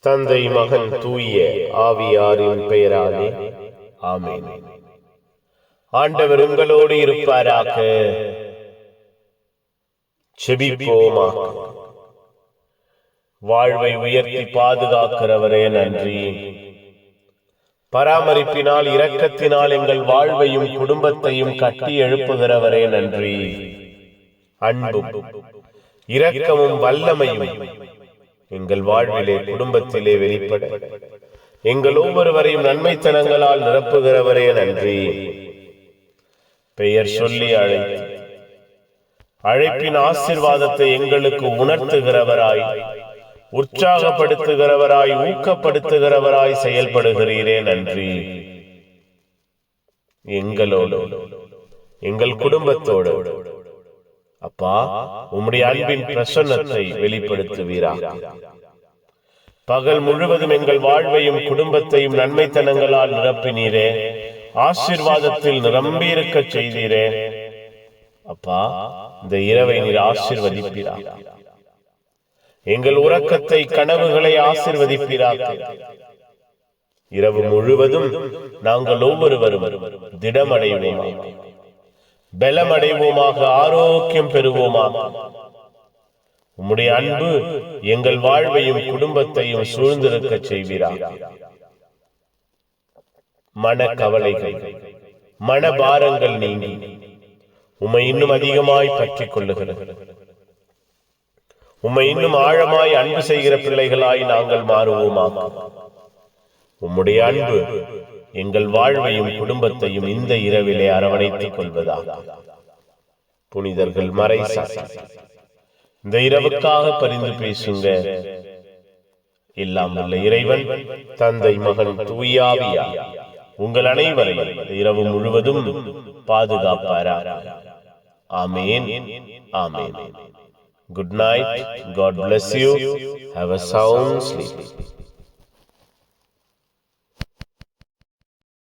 தந்தை மகன் தூய ஆவியாரின் பெயராலே. ஆமென். ஆண்டவர் உங்களோடு இருப்பாராக. செபிப்போமாக. வாழ்வை உயர்த்தி பாதுகாக்கிறவரே நன்றி. பராமரிப்பினால் இரக்கத்தினால் எங்கள் வாழ்வையும் குடும்பத்தையும் கட்டி எழுப்புகிறவரே நன்றி. அன்பும் இரக்கமும் வல்லமையும் எங்கள் வாழ்விலே குடும்பத்திலே வெளிப்பட. எங்கள் ஒவ்வொருவரையும் நன்மைத்தனங்களால் நிரப்புகிறவரே நன்றி. பெயர் சொல்லி அழைத்து அழைப்பின் ஆசிர்வாதத்தை எங்களுக்கு உணர்த்துகிறவராய் உற்சாகப்படுத்துகிறவராய் ஊக்கப்படுத்துகிறவராய் செயல்படுகிறீரே நன்றி. எங்களோடு எங்கள் குடும்பத்தோடு அப்பா உம்முடைய அன்பின் பிரசன்னத்தை வெளிப்படுத்துவீராக பகல் முழுவதும் எங்கள் வாழ்வையும் குடும்பத்தையும் நன்மைத்தனங்களால் நிரப்பினீரே. ஆசீர்வாதத்தில் நிரம்பியிருக்க செய்தீரே. அப்பா இந்த இரவை நீர் ஆசீர்வதிப்பீராக எங்கள் உறக்கத்தை கனவுகளை ஆசிர்வதிப்பீரா இரவு முழுவதும் நாங்கள் ஒவ்வொருவரும் திடமடைவோம் பலமடைவோமாக ஆரோக்கியம் பெறுவோமாக. உம்முடைய அன்பு எங்கள் வாழ்வையும் குடும்பத்தையும் சூழ்ந்திருக்க செய்வீராக மன கவலைகள் மன பாரங்கள் நீங்கி உம்மை இன்னும் அதிகமாய் பற்றிக் கொள்ளுகிறது. உம்மை இன்னும் ஆழமாய் அன்பு செய்கிற பிள்ளைகளாய் நாங்கள் மாறுவோமாக. உம்முடைய அன்பு எங்கள் வாழ்வையும் குடும்பத்தையும் இந்த இரவிலே அரவணைத்துக் கொள்வதாக புனிதர்கள் மறை இந்த இரவுக்காக பரிந்து பேசுங்க. எல்லாம் உள்ள இறைவன் தந்தை மகன் தூயாவியா உங்கள் அனைவரையும் இரவு முழுவதும் பாதுகாப்பாரா. Amen. Amen. Good night God bless you have a sound sleep